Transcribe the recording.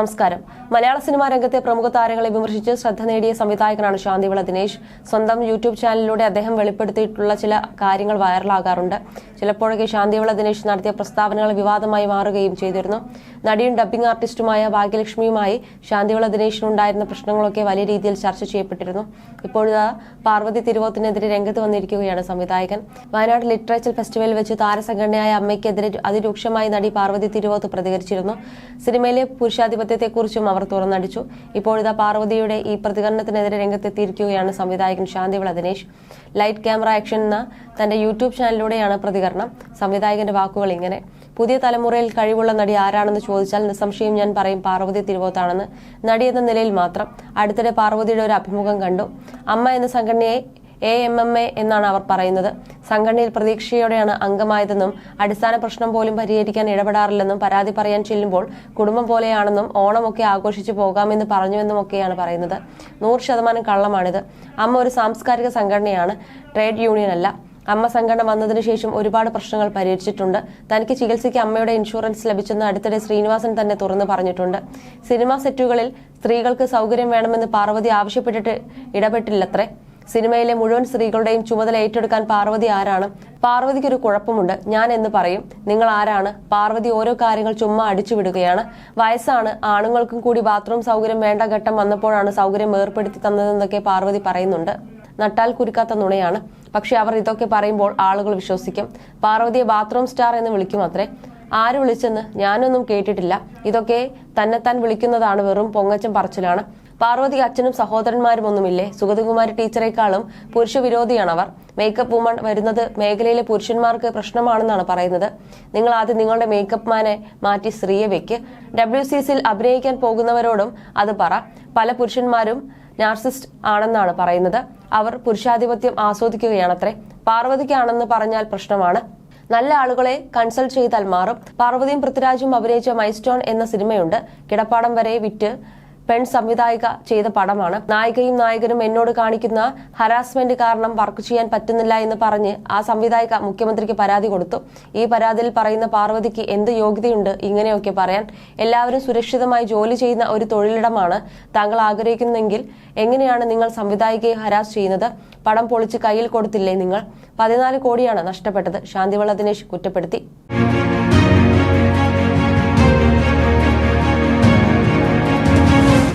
നമസ്കാരം. മലയാള സിനിമാ രംഗത്തെ പ്രമുഖ താരങ്ങളെ വിമർശിച്ച് ശ്രദ്ധ നേടിയ സംവിധായകനാണ് ശാന്തിവിള ദിനേശ്. സ്വന്തം യൂട്യൂബ് ചാനലിലൂടെ അദ്ദേഹം വെളിപ്പെടുത്തിയിട്ടുള്ള ചില കാര്യങ്ങൾ വൈറലാകാറുണ്ട്. ചിലപ്പോഴൊക്കെ ശാന്തിവിള ദിനേശ് നടത്തിയ പ്രസ്താവനകൾ വിവാദമായി മാറുകയും ചെയ്തിരുന്നു. നടിയും ഡബ്ബിംഗ് ആർട്ടിസ്റ്റുമായ ഭാഗ്യലക്ഷ്മിയുമായി ശാന്തിവിള ദിനേശിനുണ്ടായിരുന്ന പ്രശ്നങ്ങളൊക്കെ വലിയ രീതിയിൽ ചർച്ച ചെയ്യപ്പെട്ടിരുന്നു. ഇപ്പോഴിതാ പാർവതി തിരുവോത്തിനെതിരെ രംഗത്ത് വന്നിരിക്കുകയാണ് സംവിധായകൻ. വയനാട് ലിറ്ററേച്ചർ ഫെസ്റ്റിവലിൽ വെച്ച് താരസംഘടനയായ അമ്മയ്ക്കെതിരെ അതിരൂക്ഷമായി നടി പാർവതി തിരുവോത്ത് പ്രതികരിച്ചിരുന്നു. സിനിമയിലെ പുരുഷാധിപത്യത്തെക്കുറിച്ചും അവർ തുറന്നടിച്ചു. ഇപ്പോഴിതാ പാർവതിയുടെ ഈ പ്രതികരണത്തിനെതിരെ രംഗത്തെത്തിയിരിക്കുകയാണ് സംവിധായകൻ Shanthivila Dinesh. Light camera action എന്ന തന്റെ യൂട്യൂബ് ചാനലിലൂടെയാണ് പ്രതികരണം. സംവിധായകന്റെ വാക്കുകൾ ഇങ്ങനെ. പുതിയ തലമുറയിൽ കഴിവുള്ള നടി ആരാണെന്ന് ചോദിച്ചാൽ നിസ്സംശയം ഞാൻ പറയും പാർവതി തിരുവോത്താണെന്ന്. നടി എന്ന നിലയിൽ മാത്രം. അടുത്തിടെ പാർവതിയുടെ ഒരു അഭിമുഖം കണ്ടു. അമ്മ എന്ന സംഘടനയെ എ എം എം എ എന്നാണ് അവർ പറയുന്നത്. സംഘടനയിൽ പ്രതീക്ഷയോടെയാണ് അംഗമായതെന്നും അടിസ്ഥാന പ്രശ്നം പോലും പരിഹരിക്കാൻ ഇടപെടാറില്ലെന്നും പരാതി പറയാൻ ചെല്ലുമ്പോൾ കുടുംബം പോലെയാണെന്നും ഓണമൊക്കെ ആഘോഷിച്ചു പോകാമെന്ന് പറഞ്ഞുവെന്നും ഒക്കെയാണ് പറയുന്നത്. നൂറ് ശതമാനം കള്ളമാണിത്. അമ്മ ഒരു സാംസ്കാരിക സംഘടനയാണ് ട്രേഡ് യൂണിയൻ അല്ല. അമ്മ സംഘടന വന്നതിന് ശേഷം ഒരുപാട് പ്രശ്നങ്ങൾ പരിഹരിച്ചിട്ടുണ്ട്. തനിക്ക് ചികിത്സയ്ക്ക് അമ്മയുടെ ഇൻഷുറൻസ് ലഭിച്ചെന്ന് അടുത്തിടെ ശ്രീനിവാസൻ തന്നെ തുറന്നു പറഞ്ഞിട്ടുണ്ട്. സിനിമാ സെറ്റുകളിൽ സ്ത്രീകൾക്ക് സൗകര്യം വേണമെന്ന് പാർവതി ആവശ്യപ്പെട്ടിട്ട് ഇടപെട്ടില്ലത്രേ. സിനിമയിലെ മുഴുവൻ സ്ത്രീകളുടെയും ചുമതല ഏറ്റെടുക്കാൻ പാർവതി ആരാണ്? പാർവതിക്ക് ഒരു കുഴപ്പമുണ്ട്. ഞാൻ എന്ന് പറയും. നിങ്ങൾ ആരാണ്? പാർവതി ഓരോ കാര്യങ്ങൾ ചുമ്മാ അടിച്ചുവിടുകയാണ്. വയസ്സാണ്. ആണുങ്ങൾക്കും കൂടി ബാത്റൂം സൗകര്യം വേണ്ട ഘട്ടം വന്നപ്പോഴാണ് സൗകര്യം ഏർപ്പെടുത്തി തന്നതെന്നൊക്കെ പാർവതി പറയുന്നുണ്ട്. നട്ടാൽ കുരുക്കാത്ത നുണയാണ്. പക്ഷെ അവർ ഇതൊക്കെ പറയുമ്പോൾ ആളുകൾ വിശ്വസിക്കും. പാർവതിയെ ബാത്റൂം സ്റ്റാർ എന്ന് വിളിക്കും അത്രേ. ആര് വിളിച്ചെന്ന് ഞാനൊന്നും കേട്ടിട്ടില്ല. ഇതൊക്കെ തന്നെത്താൻ വിളിക്കുന്നതാണ് വെറും പൊങ്ങച്ചം പറച്ചിലാണ്. പാർവതി അച്ഛനും സഹോദരന്മാരും ഒന്നുമില്ലേ സുഗതകുമാരി ടീച്ചറേക്കാളും പുരുഷ വിരോധിയാണ് അവർ മേക്കപ്പ് വുമൺ വരുന്നത് മേഖലയിലെ പുരുഷന്മാർക്ക് പ്രശ്നമാണെന്നാണ് പറയുന്നത്. നിങ്ങൾ ആദ്യം നിങ്ങളുടെ മേക്കപ്പ് മാനെ മാറ്റി സ്ത്രീയെ വെക്ക്. ഡബ്ല്യു സി സിയിൽ അഭിനയിക്കാൻ പോകുന്നവരോടും അത് പറ. പല പുരുഷന്മാരും നാർസിസ്റ്റ് ആണെന്നാണ് പറയുന്നത്. അവർ പുരുഷാധിപത്യം ആസ്വദിക്കുകയാണത്രേ. പാർവതിക്കാണെന്ന് പറഞ്ഞാൽ പ്രശ്നമാണ്. നല്ല ആളുകളെ കൺസൾട്ട് ചെയ്താൽ മാറും. പാർവതിയും പൃഥ്വിരാജും അഭിനയിച്ച മൈസ്റ്റോൺ എന്ന സിനിമയുണ്ട്. കിടപ്പാടം വരെ വിറ്റ് പെൺ സംവിധായിക ചെയ്ത പടമാണ്. നായികയും നായകനും എന്നോട് കാണിക്കുന്ന ഹരാസ്മെന്റ് കാരണം വർക്ക് ചെയ്യാൻ പറ്റുന്നില്ല എന്ന് പറഞ്ഞ് ആ സംവിധായിക മുഖ്യമന്ത്രിക്ക് പരാതി കൊടുത്തു. ഈ പരാതിയിൽ പറയുന്ന പാർവതിക്ക് എന്ത് യോഗ്യതയുണ്ട് ഇങ്ങനെയൊക്കെ പറയാൻ. എല്ലാവരും സുരക്ഷിതമായി ജോലി ചെയ്യുന്ന ഒരു തൊഴിലിടമാണ് താങ്കൾ ആഗ്രഹിക്കുന്നെങ്കിൽ എങ്ങനെയാണ് നിങ്ങൾ സംവിധായികയെ ഹരാസ് ചെയ്യുന്നത്? പടം പൊളിച്ച് കയ്യിൽ കൊടുത്തില്ലേ നിങ്ങൾ? പതിനാല് കോടിയാണ് നഷ്ടപ്പെട്ടത്. ശാന്തിവള ദിനേശ് കുറ്റപ്പെടുത്തി.